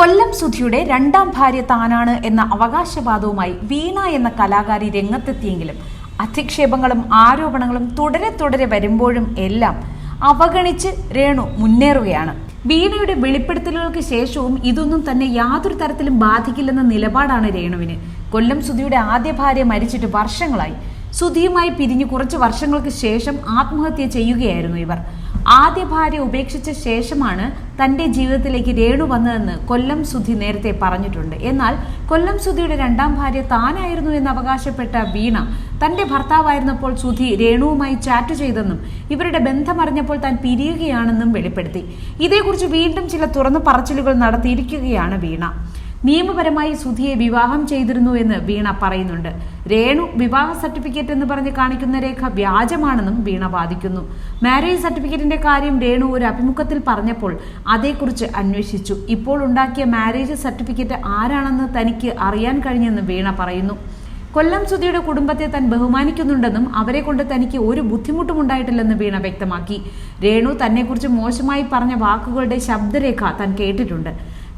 കൊല്ലം സുധിയുടെ രണ്ടാം ഭാര്യ താനാണ് എന്ന അവകാശവാദവുമായി വീണ എന്ന കലാകാരി രംഗത്തെത്തിയെങ്കിലും അധിക്ഷേപങ്ങളും ആരോപണങ്ങളും തുടരെ തുടരെ വരുമ്പോഴും എല്ലാം അവഗണിച്ച് രേണു മുന്നേറുകയാണ്. വീണയുടെ വെളിപ്പെടുത്തലുകൾക്ക് ശേഷവും ഇതൊന്നും തന്നെ യാതൊരു തരത്തിലും ബാധിക്കില്ലെന്ന നിലപാടാണ് രേണുവിന്. കൊല്ലം സുധിയുടെ ആദ്യ ഭാര്യ മരിച്ചിട്ട് വർഷങ്ങളായി. സുധിയുമായി പിരിഞ്ഞു കുറച്ച് വർഷങ്ങൾക്ക് ശേഷം ആത്മഹത്യ ചെയ്യുകയായിരുന്നു ഇവർ. ആദ്യ ഭാര്യ ഉപേക്ഷിച്ച ശേഷമാണ് തന്റെ ജീവിതത്തിലേക്ക് രേണു വന്നതെന്ന് കൊല്ലം സുധി നേരത്തെ പറഞ്ഞിട്ടുണ്ട്. എന്നാൽ കൊല്ലം സുധിയുടെ രണ്ടാം ഭാര്യ താനായിരുന്നു എന്ന് അവകാശപ്പെട്ട വീണ തന്റെ ഭർത്താവായിരുന്നപ്പോൾ സുധി രേണുവുമായി ചാറ്റ് ചെയ്തെന്നും ഇവരുടെ ബന്ധമറിഞ്ഞപ്പോൾ താൻ പിരിയുകയാണെന്നും വെളിപ്പെടുത്തി. ഇതേക്കുറിച്ച് വീണ്ടും ചില തുറന്നു പറച്ചിലുകൾ നടത്തിയിരിക്കുകയാണ് വീണ. നിയമപരമായി സുധിയെ വിവാഹം ചെയ്തിരുന്നു എന്ന് വീണ പറയുന്നുണ്ട്. രേണു വിവാഹ സർട്ടിഫിക്കറ്റ് എന്ന് പറഞ്ഞ് കാണിക്കുന്ന രേഖ വ്യാജമാണെന്നും വീണ വാദിക്കുന്നു. മാരേജ് സർട്ടിഫിക്കറ്റിന്റെ കാര്യം രേണു ഒരു അഭിമുഖത്തിൽ പറഞ്ഞപ്പോൾ അതേക്കുറിച്ച് അന്വേഷിച്ചു. ഇപ്പോൾ ഉണ്ടാക്കിയ മാരേജ് സർട്ടിഫിക്കറ്റ് ആരാണെന്ന് തനിക്ക് അറിയാൻ കഴിഞ്ഞെന്ന് വീണ പറയുന്നു. കൊല്ലം സുധിയുടെ കുടുംബത്തെ താൻ ബഹുമാനിക്കുന്നുണ്ടെന്നും അവരെ കൊണ്ട് തനിക്ക് ഒരു ബുദ്ധിമുട്ടും ഉണ്ടായിട്ടില്ലെന്ന് വീണ വ്യക്തമാക്കി. രേണു തന്നെക്കുറിച്ച് മോശമായി പറഞ്ഞ വാക്കുകളുടെ ശബ്ദരേഖ താൻ കേട്ടിട്ടുണ്ട്.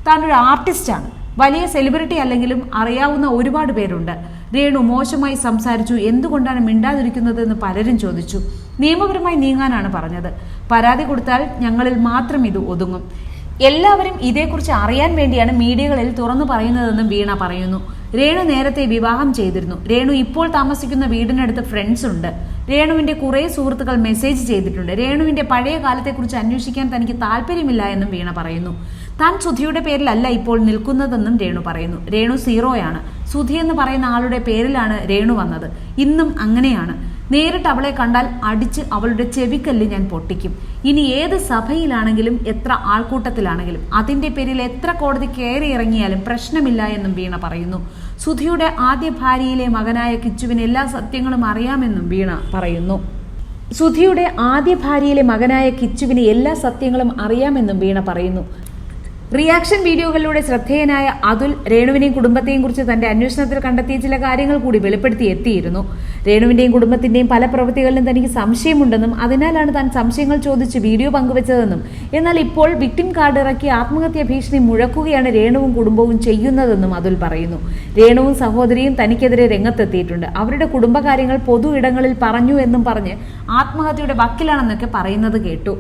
താനൊരു ആർട്ടിസ്റ്റാണ്. വലിയ സെലിബ്രിറ്റി അല്ലെങ്കിലും അറിയാവുന്ന ഒരുപാട് പേരുണ്ട്. രേണു മോശമായി സംസാരിച്ചു. എന്തുകൊണ്ടാണ് മിണ്ടാതിരിക്കുന്നതെന്ന് പലരും ചോദിച്ചു. നിയമപരമായി നീങ്ങാനാണ് പറഞ്ഞത്. പരാതി കൊടുത്താൽ ഞങ്ങളിൽ മാത്രം ഇത് ഒതുങ്ങും. എല്ലാവരും ഇതേക്കുറിച്ച് അറിയാൻ വേണ്ടിയാണ് മീഡിയകളിൽ തുറന്നു പറയുന്നതെന്നും വീണ പറയുന്നു. രേണു നേരത്തെ വിവാഹം ചെയ്തിരുന്നു. രേണു ഇപ്പോൾ താമസിക്കുന്ന വീടിനടുത്ത് ഫ്രണ്ട്സ് ഉണ്ട്. രേണുവിന്റെ കുറെ സുഹൃത്തുക്കൾ മെസ്സേജ് ചെയ്തിട്ടുണ്ട്. രേണുവിന്റെ പഴയ കാലത്തെക്കുറിച്ച് അന്വേഷിക്കാൻ തനിക്ക് താല്പര്യമില്ല എന്നും വീണ പറയുന്നു. താൻ സുധിയുടെ പേരിലല്ല ഇപ്പോൾ നിൽക്കുന്നതെന്നും രേണു പറയുന്നു. രേണു സീറോയാണ്. സുധി എന്ന് പറയുന്ന ആളുടെ പേരിലാണ് രേണു വന്നത്. ഇന്നും അങ്ങനെയാണ്. നേരിട്ട് അവളെ കണ്ടാൽ അടിച്ച് അവളുടെ ചെവിക്കല്ല് ഞാൻ പൊട്ടിക്കും. ഇനി ഏത് സഭയിലാണെങ്കിലും എത്ര ആൾക്കൂട്ടത്തിലാണെങ്കിലും അതിന്റെ പേരിൽ എത്ര കോടതി കയറി ഇറങ്ങിയാലും പ്രശ്നമില്ല എന്നും വീണ പറയുന്നു. സുധിയുടെ ആദ്യ ഭാര്യയിലെ മകനായ കിച്ചുവിന് എല്ലാ സത്യങ്ങളും അറിയാമെന്നും വീണ പറയുന്നു. സുധിയുടെ ആദ്യ ഭാര്യയിലെ മകനായ കിച്ചുവിന് എല്ലാ സത്യങ്ങളും അറിയാമെന്നും വീണ പറയുന്നു. റിയാക്ഷൻ വീഡിയോകളിലൂടെ ശ്രദ്ധേയനായ അതുൽ രേണുവിനെയും കുടുംബത്തെയും കുറിച്ച് തന്റെ അന്വേഷണത്തിൽ കണ്ടെത്തിയ ചില കാര്യങ്ങൾ കൂടി വെളിപ്പെടുത്തി എത്തിയിരുന്നു. രേണുവിന്റെയും കുടുംബത്തിന്റെയും പല പ്രവൃത്തികളിലും തനിക്ക് സംശയമുണ്ടെന്നും അതിനാലാണ് താൻ സംശയങ്ങൾ ചോദിച്ച് വീഡിയോ പങ്കുവച്ചതെന്നും. എന്നാൽ ഇപ്പോൾ വിക്ടിം കാർഡ് ഇറക്കി ആത്മഹത്യാ ഭീഷണി മുഴക്കുകയാണ് രേണുവും കുടുംബവും ചെയ്യുന്നതെന്നും അതുൽ പറയുന്നു. രേണുവും സഹോദരിയും തനിക്കെതിരെ രംഗത്തെത്തിയിട്ടുണ്ട്. അവരുടെ കുടുംബകാര്യങ്ങൾ പൊതു ഇടങ്ങളിൽ പറഞ്ഞു എന്നും പറഞ്ഞ് ആത്മഹത്യയുടെ വക്കിലാണെന്നൊക്കെ പറയുന്നത് കേട്ടു.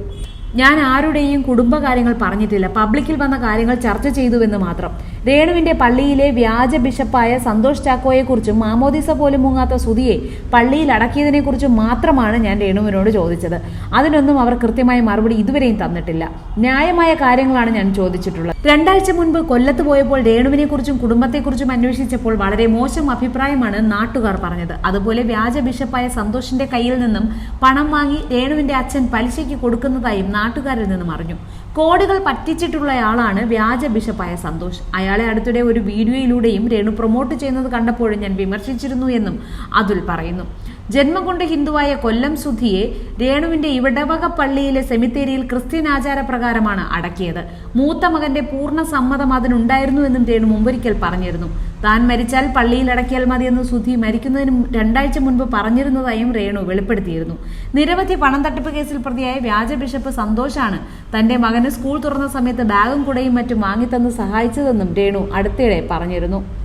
ഞാൻ ആരുടെയും കുടുംബകാര്യങ്ങൾ പറഞ്ഞിട്ടില്ല. പബ്ലിക്കിൽ വന്ന കാര്യങ്ങൾ ചർച്ച ചെയ്തുവെന്ന് മാത്രം. രേണുവിന്റെ പള്ളിയിലെ വ്യാജ ബിഷപ്പായ സന്തോഷ് ചാക്കോയെക്കുറിച്ചും മാമോദിസ പോലും മുങ്ങാത്ത സുതിയെ പള്ളിയിൽ അടക്കിയതിനെക്കുറിച്ചും മാത്രമാണ് ഞാൻ രേണുവിനോട് ചോദിച്ചത്. അതിനൊന്നും അവർ കൃത്യമായ മറുപടി ഇതുവരെയും തന്നിട്ടില്ല. ന്യായമായ കാര്യങ്ങളാണ് ഞാൻ ചോദിച്ചിട്ടുള്ളത്. രണ്ടാഴ്ച മുൻപ് കൊല്ലത്ത് പോയപ്പോൾ രേണുവിനെ കുറിച്ചും കുടുംബത്തെക്കുറിച്ചും അന്വേഷിച്ചപ്പോൾ വളരെ മോശം അഭിപ്രായമാണ് നാട്ടുകാർ പറഞ്ഞത്. അതുപോലെ വ്യാജ ബിഷപ്പായ സന്തോഷിന്റെ കയ്യിൽ നിന്നും പണം വാങ്ങി രേണുവിന്റെ അച്ഛൻ പലിശയ്ക്ക് കൊടുക്കുന്നതായും നാട്ടുകാരിൽ നിന്നും അറിഞ്ഞു കോടികൾ പറ്റിച്ചിട്ടുള്ളയാളാണ് വ്യാജ ബിഷപ്പായ സന്തോഷ്. അയാളെ അടുത്തിടെ ഒരു വീഡിയോയിലൂടെയും രേണു പ്രൊമോട്ട് ചെയ്യുന്നത് കണ്ടപ്പോഴും ഞാൻ വിമർശിച്ചിരുന്നു എന്നും അതുൽ പറയുന്നു. ജന്മം കൊണ്ട് ഹിന്ദുവായ കൊല്ലം സുധിയെ രേണുവിന്റെ ഇവിടവക പള്ളിയിലെ സെമിത്തേരിയിൽ ക്രിസ്ത്യൻ ആചാരപ്രകാരമാണ് അടക്കിയത്. മൂത്ത മകന്റെ പൂർണ സമ്മതം അതിനുണ്ടായിരുന്നു എന്നും രേണു മുമ്പൊരിക്കൽ പറഞ്ഞിരുന്നു. താൻ മരിച്ചാൽ പള്ളിയിൽ അടക്കിയാൽ മതിയെന്ന് സുധി മരിക്കുന്നതിന് രണ്ടാഴ്ച മുൻപ് പറഞ്ഞിരുന്നതായും രേണു വെളിപ്പെടുത്തിയിരുന്നു. നിരവധി പണം തട്ടിപ്പ് കേസിൽ പ്രതിയായ വ്യാജ ബിഷപ്പ് സന്തോഷാണ് തന്റെ മകന് സ്കൂൾ തുറന്ന സമയത്ത് ബാഗും കുടയും മറ്റും വാങ്ങിത്തന്ന് സഹായിച്ചതെന്നും രേണു അടുത്തിടെ പറഞ്ഞിരുന്നു.